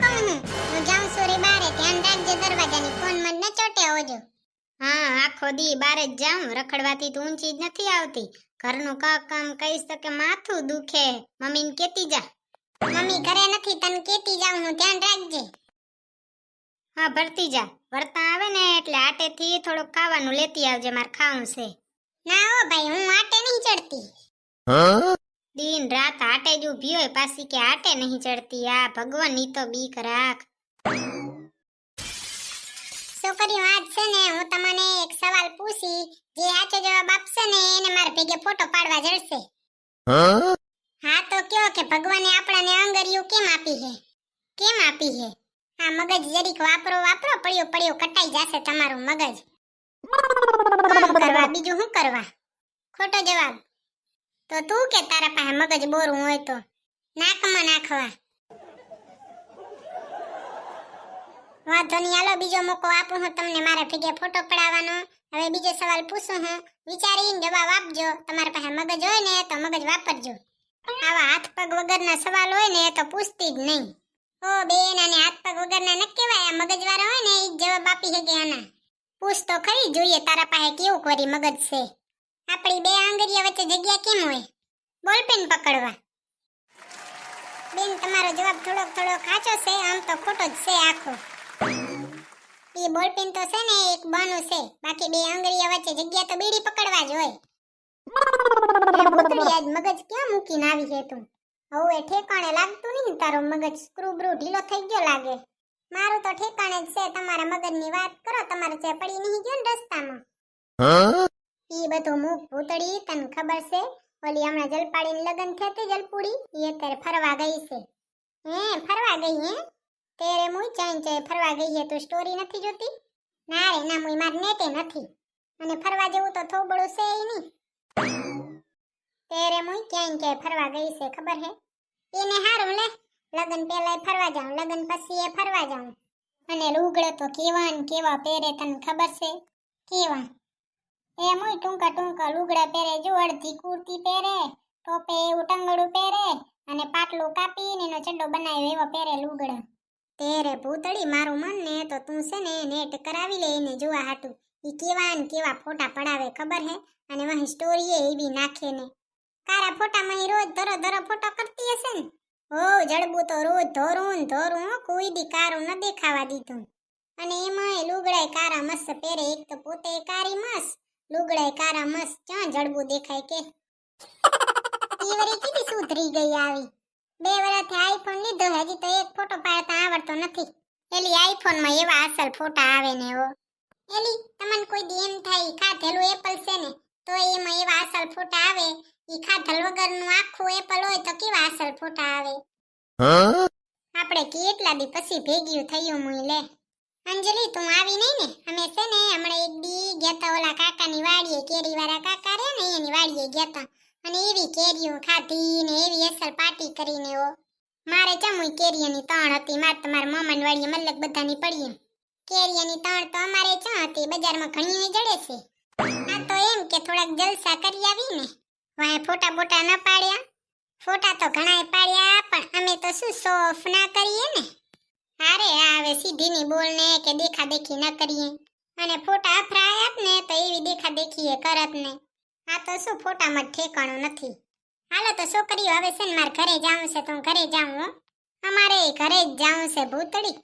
કહું હું હું જાઉં છું રે બારે. ધ્યાન રાખજે દરવાજાની. ફોન મત ન ચોટે આવજો હા, આખો દી બારે જ જાઉં. રખડવાથી તો ઊંચી જ નથી આવતી. ઘરનું કામ કામ કહીશ તો માથું દુખે. મમ્મીને કેતી જા. મમ્મી ઘરે નથી, તને કેતી જાઉં. હું ધ્યાન રાખજે. હા, ભરતી જા. વર્તા આવે ને એટલે આટેથી થોડુંક ખાવાનું લેતી આવજે. મારે ખાવું છે. ના હો ભાઈ, હું આટે નહીં ચડતી. દિન રાત આટે જ ઊભી હોય પાછી કે આટે નહીં ચડતી આ. ભગવાનની તો બીક રાખ. છોકરીઓ આજ છે ને હું તમને એક સવાલ પૂછી. જે સાચો જવાબ આપશે ને એને મારે ભેગે ફોટો પાડવા જડશે. હા તો કયો કે ભગવાને આપણાને આંગળીઓ કેમ આપી છે? કેમ આપી છે? આ મગજ જરીક વાપરો વાપરો પડ્યો પડ્યો કટાઈ જશે તમારું મગજ. કામ કરવા બીજું શું કરવા? ખોટો જવાબ. તો તું કે તારા પાસે મગજ બોરું હોય તો. નાકમાં નાખવા. વાંધો નહીં, હાલો, બીજો મોકો આપું હું તમને. મારા ભેગે ફોટો પડાવવાનો. હવે બીજો સવાલ પૂછું હું. વિચારીને જવાબ આપજો. તમારા પાસે મગજ હોય ને તો મગજ વાપરજો. આવા હાથ પગ વગરના સવાલ હોય ને તો પૂછતી જ નહીં. ઓ બેન અને હાથ પગ વગરના ન કહેવાય. આ મગજવાળા હોય ને એ જવાબ આપી શકે આના. પૂછ તો ખરી, જોઈએ તારા પાસે કેવું કરી મગજ છે. આપણી બે આંગળીઓ વચ્ચે જગ્યા કેમ હોય? બોલપેન પકડવા. બેન, તમારો જવાબ થોડોક થોડોક કાચો છે, આમ તો ખોટો જ છે આખો. એ બોલપેન તો છે ને, એક બાનું છે. બાકી બે આંગળીઓ વચ્ચે જગ્યા તો બીડી પકડવા જ હોય. એ આજ મગજ ક્યાં મૂકીને આવી છે તું? હવે ઠેકાણે લાગતું નહીં તારો મગજ? સ્ક્રૂબ્રુ ઢીલો થઈ ગયો લાગે. મારું તો ઠેકાણે જ છે, તમારા મગજની વાત કરો, તમારે જે પડી નહીં ગયો ને રસ્તામાં. ઈ બધું મૂક ભૂતળી તને ખબર છે? ઓલી હમણાં જલપાડીની લગન થતી જલપુડી? ઈ અત્યારે ફરવા ગઈ છે. હે, ફરવા ગઈ હે? તેરે મુઈ ચાઈન ચાઈ ફરવા ગઈ હે, તું સ્ટોરી નથી જોતી? ના રે, ના મુઈ, માર નેટે નથી. અને ફરવા જેવું તો થોબડું છે ઈ નહીં તેરે મુઈ ક્યાંય ક્યાંય ફરવા ગઈ છે, ખબર હે? એને હારું લે, લગન પહેલા ફરવા જાઉં, લગન પછી એ ફરવા જાઉં. અને લુગડો તો કેવા ને કેવા પહેરે તને ખબર છે? કેવા એ હોય ટૂંકા ટૂંકા લુગડા પહેરે, જો અડધી કુર્તી પહેરે, ટોપે એવું ટંગડું પહેરે અને પાટલું કાપીને એનો ચડ્ડો બનાવ્યો એવો પહેરે લુગડા. તેરે ભૂતળી મારું મન ને તો તું છે ને નેટ કરાવી લે એને જોવા હાટું. ઈ કેવા ને કેવા ફોટા પડાવે ખબર હે? અને વહી સ્ટોરી એવી નાખે ને. કારા ફોટામાં ઈ રોજ ધરો ધરો ફોટો કરતી હશે ને? હો, જડબું તો રોજ ધોરું ધોરું કોઈ દી કારું ન દેખાવા દીધું. અને એમાંય લુગડાય કારા મસ્ત પહેરે, એક તો પોતે કારી મસ્ત લુગડાય કારા મસ્ત ક્યાં જડબું દેખાય કે? ઈવરી કીધી સુધરી ગઈ આવી. બે વર્ષથી આઈફોન લીધો હજી તો એક ફોટો પાડતા આવડતો નથી. એલી આઈફોનમાં એવા અસલ ફોટા આવે ને એવો એલી તમને કોઈ દી એમ થાય ખાધેલું એપલ છે ને તો એમાં એવા અસલ ફોટા આવે. ઈ ખાધલ વગરનું આખું એપલ હોય તો કેવા અસલ ફોટા આવે? આપણે કેટલા દી પછી ભેગ્યું થયું મુઈ લે. અંજલિ તું આવી નહીં ને? અમે છે ને કાકાની વાડીએ કેરી વાળા કાકા રે ને એની વાડીએ ગયા હતા અને એવી કેરીઓ ખાધી ને એવી અસર પાટી કરીને ઓ. મારે ચમુઈ કેરીઓની તણ હતી. મારે તમારા મામાની વાડીએ મતલબ બધાની પડી કેરીઓની તણ તો અમારે ચા હતી. બજારમાં ઘણી જડે છે. આ તો એમ કે થોડાક જલસા કરી આવી ને. વાય ફોટા બોટા ન પાડ્યા. ફોટા તો ઘણાય પાડ્યા, પણ અમે તો શું સોફ ના કરીએ ને? અરે હવે સીધી બોલ ને કે દેખા દેખી ન કરીએ. અને ફોટા એવી દેખા કરત ને આ તો શું ફોટામાં ઠેકાણું નથી. હાલો તો છોકરીઓ, હવે છે મારે ઘરે જાવું છે તો હું ઘરે જાઉં અમારે ઘરે જ જાવું છે ભૂતળી.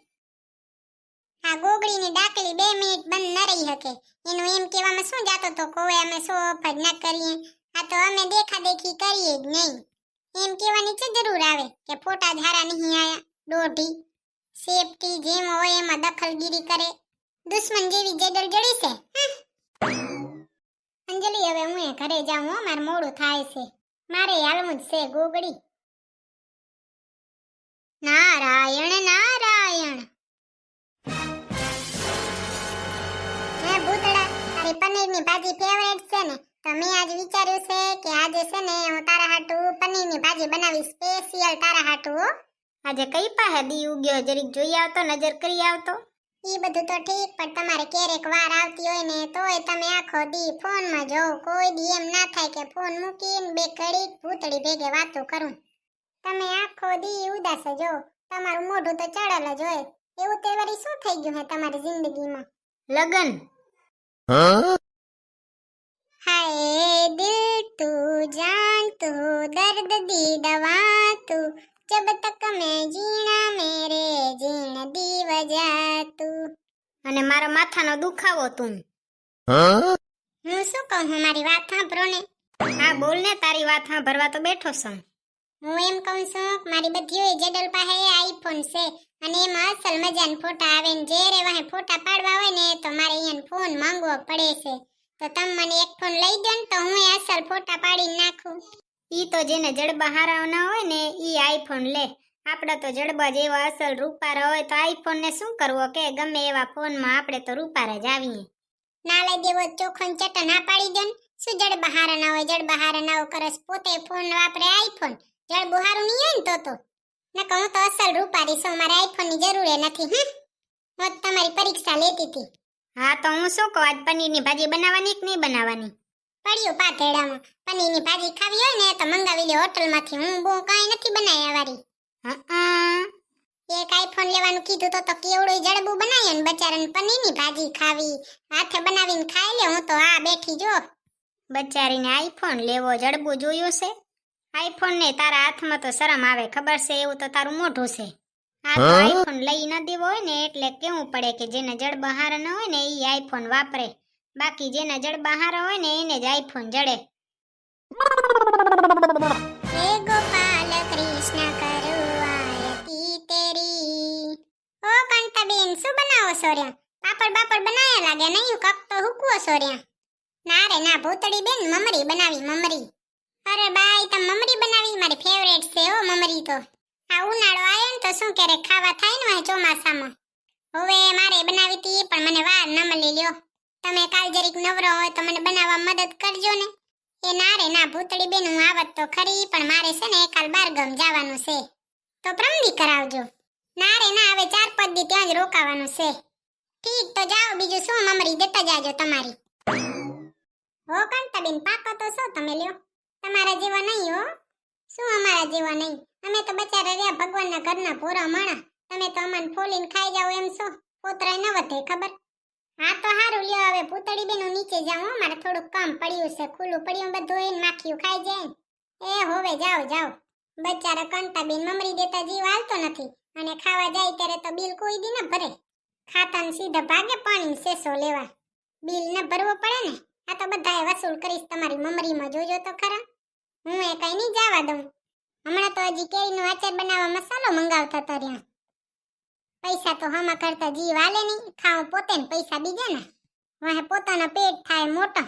આ ગોગડીની ડાકલી બે મિનિટ બંધ ન રહી શકે. એનું એમ કહેવામાં શું જાતો તો કોઈ અમે સોફ ઓફર ન કરીએ? આ તો અમે દેખા દેખી કરીએ જ નહીં. એમ કહેવાની છે જરૂર આવે કે ફોટા ધારા નહીં આયા. દોઢી. સેફટી જેમ હોય એમાં દખલગીરી કરે. દુશ્મન જેવી જેડલ જડી છે. હું ઘરે જાઉં હો, મારે મોડું થાય છે. મારે હાલવું જ છે, ગોગડી. નારાયણ નારાયણ. પનીરની ભાજી ફેવરેટ છે ને? તો મેં આજ વિચાર્યું છે કે આજે છે ને હું તારા હાટુ પનીરની ભાજી બનાવી સ્પેશિયલ તારા હાટુ આજે કઈ પાસે દી ઉગ્યો, જરીક જોઈ આવતો, નજર કરી આવતો. એ બધું તો ઠીક પણ તમારે ક્યારેક વાર આવતી હોય ને તોય તમે આખો દી ફોનમાં જોવો. કોઈ દી એમ ના થાય કે ફોન મૂકીને બે કડી ભૂતળી ભેગે વાતો કરું. તમે આખો દી ઉદાસ જો તમારું મોઢું તો ચડેલ જ હોય. એવું તે વળી શું થઈ ગયું હે તમારી જિંદગીમાં? લગન. હાય દિલ તું જાન તું દર્દ દી દવા તું जब तक मैं जीना मेरे जीन दी वजह तू અને મારા માથાનો દુખાવો તું હું શું કહું હું મારી વાત સાંભળો ને હા બોલ ને તારી વાત ભરવા તો બેઠો છું હું એમ કહું છું કે મારી બધી હોય જડલ પાસે આઈફોન છે અને એમાં અસલ મજાના ફોટા આવે ને જે રે વાહે ફોટા પાડવા હોય ને તો મારે અહીંયા ફોન માંગવો પડે છે તો તમે મને એક ફોન લઈ દો ને તો હું એ અસલ ફોટા પાડીને નાખું ઈ તો જેને જડબા હારાવના હોય ને ઈ આઈફોન લે. આપણે તો જડબા જેવા અસલ રૂપારા હોય તો આઈફોન ને શું કરવો કે ગમે એવા ફોનમાં આપણે તો રૂપારા જ આવીએ. ના લઈ દેવો ચોખન ચટન ચટા ના પાડી દે ને. શું જડ બહાર ના હોય? જડ બહાર ના કરસ પોતે ફોન વાપરે આઈફોન. જડ બહારું નહીં હોય ને તો તો. ના કહું તો અસલ રૂપારી છું મારે આઈફોનની જરૂર નથી હમ? હું તમારી પરીક્ષા લેતી હતી. હા તો હું શું કહું? આજ પનીરની ભાજી બનાવવાની કે નહીં બનાવવાની? પડ્યું પાથેડામાં પનીરની ભાજી ખાવી હોય ને તો મંગાવી લે હોટલમાંથી હું બહુ કાંઈ નથી બનાવ્યા વારી. હં એક આઈફોન લેવાનું કીધું તો તો કેવડું જડબું બનાવ્યું ને બચારાને. પનીરની ભાજી ખાવી. હાથે બનાવીને ખાઈ લે. હું તો આ બેઠી જો. બચારીને આઈફોન લેવો જડબું જોયું છે. આઈફોન ને તારા હાથમાં તો શરમ આવે. ખબર છે? એવું તો તારું મોઢું છે. આ તો આઈફોન લઈ ન દેવો હોય ને એટલે કેવું પડે કે જેને જડ બહાર ન હોય ને એ આઈફોન વાપરે. બાકી જે જડ બહાર હોય ને એને જ આઈફોન જડે. હે ગોપાલ કૃષ્ણ કરુઆયતી તેરી? ઓ કંટાબેન શું બનાવો સોર્યા? પાપડ બાપડ બનાયા લાગે, નહીં કક તો હુકવો સોર્યા. ના રે, ના, ભૂતળી બેન, મમરી બનાવી, મમરી. અરે બાઈ, તમ મમરી બનાવી, મારી ફેવરેટ છે ઓ મમરી તો. આ ઉનાળો આવ્યો ને તો શું ક્યારે ખાવા થાય ને ચોમાસામાં. હવે મારે બનાવી હતી પણ મને વાર ન મળી લ્યો. તમે કાલ જરીક નવરો હોય તો મને બનાવવા મદદ કરજો ને. એ ના રે, ના, ભૂતળી બેન, હું આવત તો ખરી, પણ મારે છે ને કાલ બારગામ જવાનું છે. તો પ્રમદી કરાવજો. ના રે, ના, હવે ચાર પાંચ દી ત્યાં જ રોકાવાનું છે. ઠીક, તો જાઓ, બીજું શું મમરી દેતા જાજો તમારી. હો, કાંતાબેન, પાકો તો શું તમે લ્યો? તમારા જેવા નહીં, હો. શું અમારા જેવા નહીં? અમે તો બચારા રહ્યા ભગવાનના ઘરના ભોરા માણા. તમે તો અમને ફોલીને ખાઈ જાઓ એમ છો. પોતરાય ન વધે, ખબર? હા તો હારું. લ્યો હવે પૂતળી બેનો નીચે જાઉં હો, મારે થોડુંક કામ પડ્યું છે. ખુલ્લું પડ્યું બધું એને માખીયું ખાઈ જાય એ હોવે જાઓ જાઓ. બચારા કંતા બેન મમરી દેતા જીવ હાલતો નથી. અને ખાવા જાય ત્યારે તો બિલ કોઈ દી ન ભરે. ખાતા ને સીધા ભાગે પાણી શેસો લેવા. બિલ ન ભરવો પડે ને. આ તો બધાએ વસૂલ કરીશ તમારી મમરીમાં. જોજો તો ખરા. હું એ કઈ નહીં જવા દઉં. હમણાં તો હજી કેરીનો આચાર બનાવવા મસાલો મંગાવતા હતા રહ્યા પૈસા તો હમા કરતા જીવ હાલે નહીં ખાઉં પોતે ને પૈસા બીજા ને. વાહે પોતાના પેટ થાય મોટો.